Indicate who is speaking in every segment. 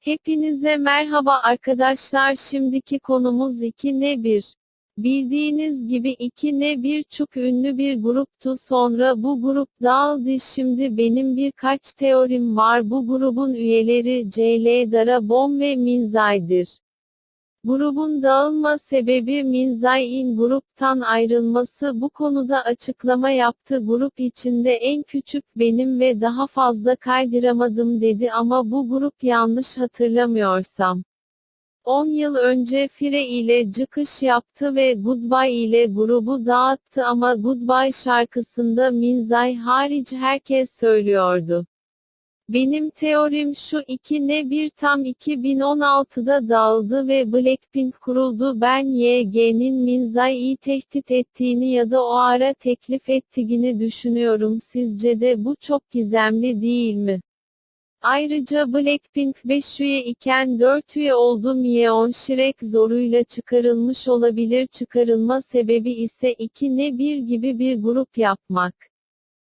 Speaker 1: Hepinize merhaba arkadaşlar şimdiki konumuz 2 ne 1. Bildiğiniz gibi 2 ne 1 çok ünlü bir gruptu sonra bu grup dağıldı şimdi benim birkaç teorim var bu grubun üyeleri CL Darabon ve Minzay'dır. Grubun dağılma sebebi Minzai'in gruptan ayrılması bu konuda açıklama yaptı. Grup içinde en küçük benim ve daha fazla kaydıramadım dedi ama bu grup yanlış hatırlamıyorsam. 10 yıl önce Fire ile çıkış yaptı ve Goodbye ile grubu dağıttı ama Goodbye şarkısında Minzai hariç herkes söylüyordu. Benim teorim şu iki ne bir tam 2016'da dağıldı ve Blackpink kuruldu ben YG'nin Minzai'yi tehdit ettiğini ya da o ara teklif ettiğini düşünüyorum sizce de bu çok gizemli değil mi? Ayrıca Blackpink 5 üye iken 4 üye oldu Myeon Shrek zoruyla çıkarılmış olabilir çıkarılma sebebi ise 2 ne 1 gibi bir grup yapmak.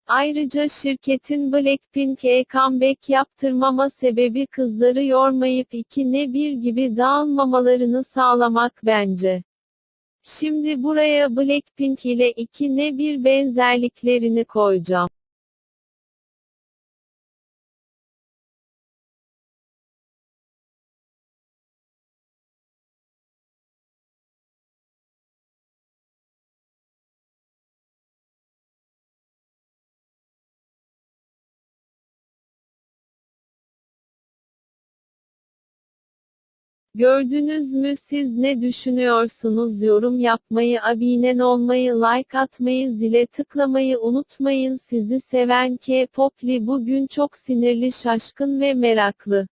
Speaker 1: Ayrıca şirketin Blackpink'e comeback yaptırmama sebebi kızları yormayıp iki ne bir gibi dağılmamalarını sağlamak bence. Şimdi buraya Blackpink ile iki ne bir benzerliklerini koyacağım. Gördünüz mü siz ne düşünüyorsunuz yorum yapmayı abone olmayı like atmayı zile tıklamayı unutmayın sizi seven K-Popli bugün çok sinirli şaşkın ve meraklı.